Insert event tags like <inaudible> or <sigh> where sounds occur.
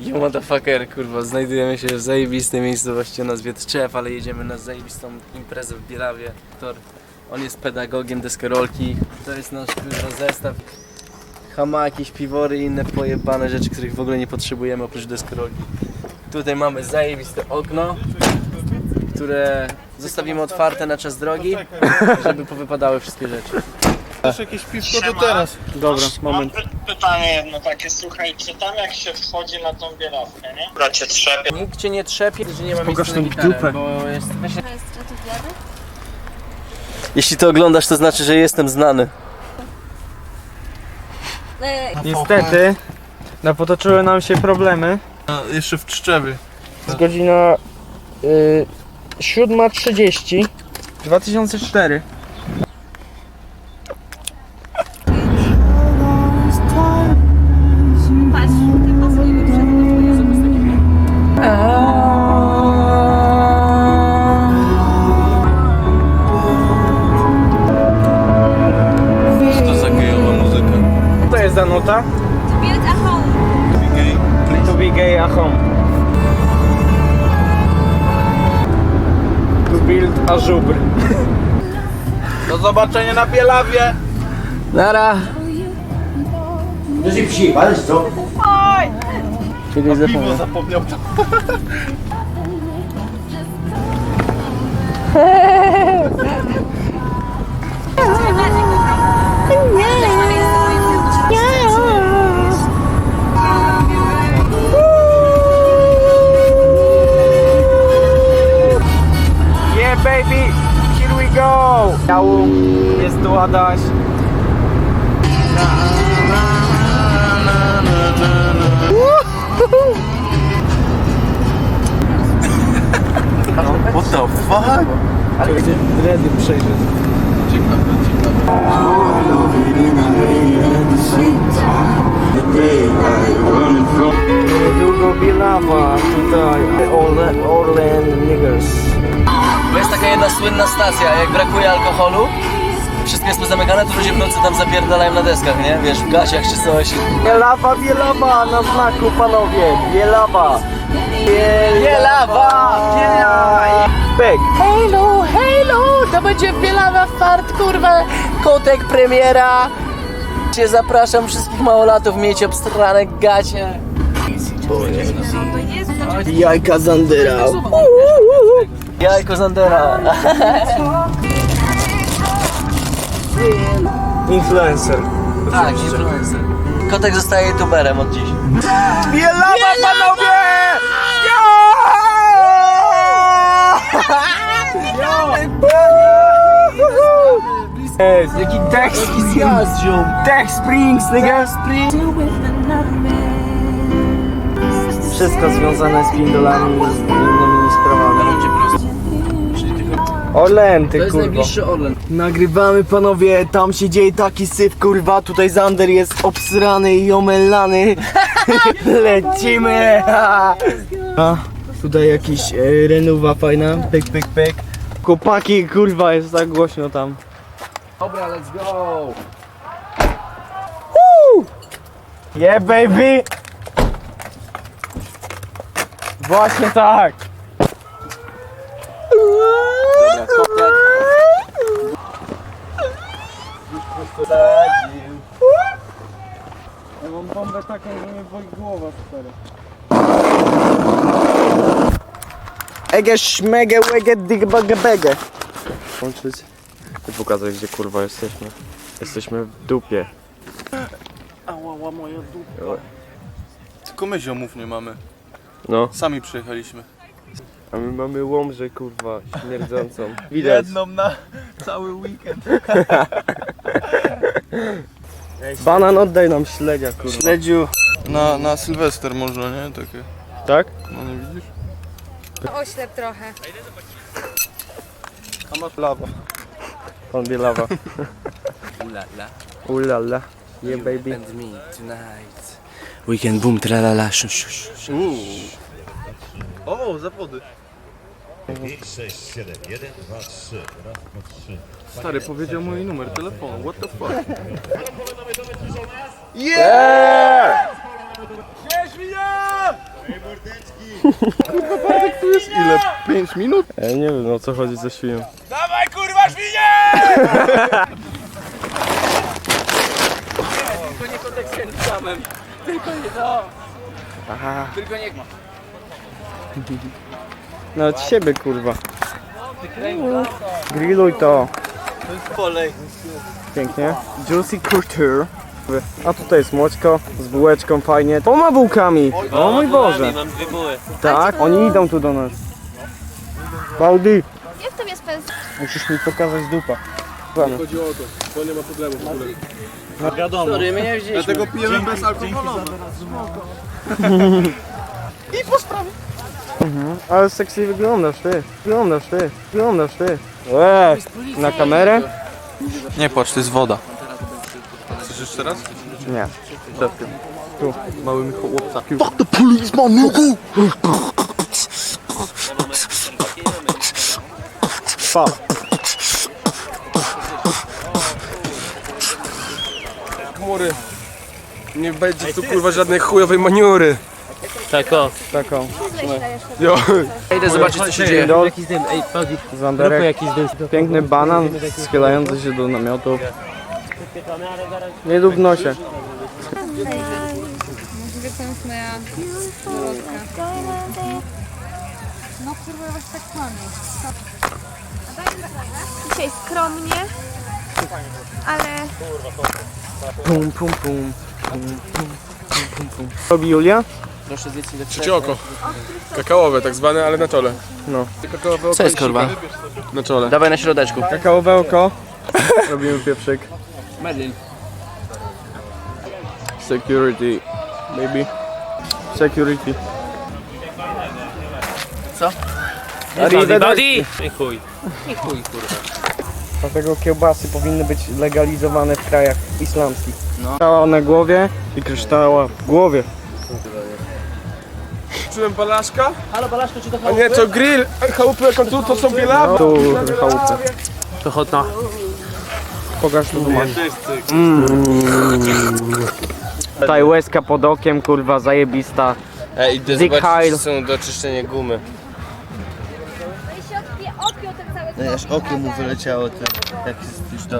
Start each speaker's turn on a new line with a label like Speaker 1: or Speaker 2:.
Speaker 1: Yo motherfucker, kurwa, znajdujemy się w zajebistej miejscowości o nazwie Tczew, ale jedziemy na zajebistą imprezę w Bielawie. Tor, on jest pedagogiem deskorolki, to jest nasz kurwa zestaw. Hamaki, śpiwory i inne pojebane rzeczy, których w ogóle nie potrzebujemy oprócz deskorolki. Tutaj mamy zajebiste okno, które zostawimy otwarte na czas drogi, żeby powypadały wszystkie rzeczy.
Speaker 2: Też jakieś piwko to teraz.
Speaker 1: Dobra, moment.
Speaker 3: Pytanie jedno takie, słuchaj, czy tam jak się wchodzi na tą bielawkę, nie? Bracie trzepie.
Speaker 1: Nikt cię nie trzepie, że nie ma
Speaker 2: Pokaż
Speaker 1: miejsca na
Speaker 2: tą
Speaker 1: gitarę,
Speaker 2: dupę.
Speaker 1: bo jest... Weź...
Speaker 4: Majstratu wiary?
Speaker 1: Jeśli to oglądasz, to znaczy, że jestem znany.
Speaker 4: E,
Speaker 2: Niestety, napotoczyły nam się problemy.
Speaker 5: jeszcze w Trzczewie.
Speaker 2: Jest godzina y, 7.30 2004. jest za nuta?
Speaker 4: To build a home.
Speaker 2: To be gay a home. To build a żubr. <laughs>
Speaker 5: Do zobaczenia na Bielawie!
Speaker 1: Nara! Czegoś zapomniał.
Speaker 5: zapomniał <laughs> <laughs> tam.
Speaker 2: Go! Jału, jest tu Adaś.
Speaker 5: What the fuck?
Speaker 2: Ale gdzie dredy przejrzeć.
Speaker 5: Ciekawe, ciekawe.
Speaker 2: Niedługo Bielawa, tutaj Orlen Niggers.
Speaker 1: Bo jest taka jedna słynna stacja, jak brakuje alkoholu, wszystko jest pozamykane, to ludzie w nocy tam zapierdalają na deskach, nie? Wiesz, w gaciach czy coś.
Speaker 2: Bielawa, Bielawa na znaku panowie, Bielawa.
Speaker 1: Bielawa!
Speaker 2: Pek.
Speaker 1: Halo, halo, to będzie Bielawa fart, kurwa, kotek premiera. Cię zapraszam wszystkich małolatów, miejcie obstrane gacie.
Speaker 2: Jajka Zandera.
Speaker 1: Jajko Zandera.
Speaker 2: Influencer.
Speaker 1: Tak, influencer. Kotek zostaje youtuberem od dziś.
Speaker 2: Bielawa panowie! Jest, jaki Dex Springs, Dex Springs, nigga. Wszystko związane z pindolami i innymi. Orlen, ty kurwa.
Speaker 1: Orlen.
Speaker 2: Nagrywamy panowie, tam się dzieje taki syf kurwa, tutaj Zander jest obsrany i omelany. <laughs> Lecimy! <laughs> A, tutaj jakiś e, renuwa fajna, pyk pyk pyk. Chłopaki kurwa jest tak głośno tam.
Speaker 1: Dobra, let's go.
Speaker 2: Yeah baby! Właśnie tak!
Speaker 1: Dobra, kotek.
Speaker 2: Ja mam bombę taką, że mnie boi głowa stary. Ege szmege łege digbaga bege. Łączyć i pokazać gdzie kurwa jesteśmy. Jesteśmy w dupie.
Speaker 5: Ała, moja dupa. Tylko my ziomów nie mamy.
Speaker 2: No,
Speaker 5: Sami przyjechaliśmy.
Speaker 2: A my mamy łomżę kurwa śmierdzącą. <laughs> Widać.
Speaker 5: Jedną na cały weekend.
Speaker 2: Banan oddaj nam śledzia kurwa. Śledziu.
Speaker 5: Na, na Sylwester można, nie? Takie.
Speaker 2: Tak?
Speaker 5: No nie widzisz?
Speaker 4: Oślep trochę.
Speaker 2: A masz lawa. Pan Bielawa. <laughs>
Speaker 1: Ulala.
Speaker 2: Ulala. Yeah baby.
Speaker 1: and me tonight. Weekend boom, tralala, shu, shu, shu, shu.
Speaker 5: O, zawody.
Speaker 6: 5,
Speaker 5: Stary powiedział mój numer telefonu. What the fuck?
Speaker 2: Yeah!
Speaker 5: Kurwa, Bartek, tu jest ile? 5 minut?
Speaker 2: Ja nie wiem o co chodzi ze świnią.
Speaker 5: Dawaj kurwa świnie!
Speaker 1: Tylko nie kontekstem samym. Tylko nie to. Tylko nie ma. <laughs>
Speaker 2: No od siebie kurwa. Grilluj to.
Speaker 1: Polej.
Speaker 2: Pięknie. Juicy Couture. A tutaj jest młoczko z bułeczką fajnie. Dwoma bułkami. O mój Boże.
Speaker 1: Mam dwie buły.
Speaker 2: Tak, oni idą tu do nas. Paudi,
Speaker 7: Jak to jest pes?
Speaker 2: musisz mi pokazać dupa. Pana.
Speaker 5: Chodzi o to, to nie ma problemu w ogóle.
Speaker 1: Sorry, my nie wzięliśmy.
Speaker 5: Dlatego pijemy bezalkoholowe. <laughs>
Speaker 2: Ale sexy wyglądasz ty. Wyglądasz ty. Wyglądasz ty. Eee, na kamerę?
Speaker 8: Nie płacz, to jest woda.
Speaker 5: Chcesz jeszcze raz?
Speaker 2: Nie. Przed tym. Tu.
Speaker 8: Małymi chłopcami.
Speaker 2: Pa.
Speaker 5: Chmury. Nie będzie tu kurwa żadnej chujowej maniury.
Speaker 1: Tak o.
Speaker 2: Taką.
Speaker 5: Jo.
Speaker 1: Idę zobaczyć co się dzieje. Jakiś dym, ej, Paudi.
Speaker 2: Zanderek.
Speaker 1: jakiś dym.
Speaker 2: Piękny banan schylający się do namiotu. Nie dób w nosie.
Speaker 4: Możliwe to jest moja. No kurwa, właśnie tak kłamiesz.
Speaker 7: Dzisiaj skromnie, ale
Speaker 2: Pum, pum, pum. Pum, pum, pum, pum, pum. Robi Julia?
Speaker 1: Proszę zjedz ile
Speaker 5: Trzecie oko. Kakaowe tak zwane, ale na czole.
Speaker 2: No.
Speaker 5: Kakaowe oko
Speaker 1: Co jest
Speaker 5: i
Speaker 1: kurwa?
Speaker 5: sika Na czole.
Speaker 1: Dawaj na środeczku.
Speaker 2: Kakaowe oko. <laughs> Robimy pieprzyk.
Speaker 1: Merlin.
Speaker 2: Security. Baby. Security.
Speaker 1: Co?
Speaker 2: Arrivederci.
Speaker 1: I chuj. I chuj kurwa.
Speaker 2: Dlatego kiełbasy powinny być legalizowane w krajach islamskich. No. Kryształa na głowie i kryształa w głowie.
Speaker 5: Czułem balaszka?
Speaker 1: Halo Balaszko, czy to
Speaker 5: A nie, to grill. Chałupy jak on tu, to są bielawy.
Speaker 2: Tu chałupy.
Speaker 1: To hotna.
Speaker 2: Pokaż tu duma. Tutaj łezka pod okiem, kurwa, zajebista.
Speaker 9: Ej, idę
Speaker 2: Dick
Speaker 9: zobaczyć,
Speaker 2: Heil.
Speaker 9: czy są do czyszczenia gumy.
Speaker 7: no i się odpie, odpiął ten cały
Speaker 10: Aż oko mu wyleciało, to jak jest już do...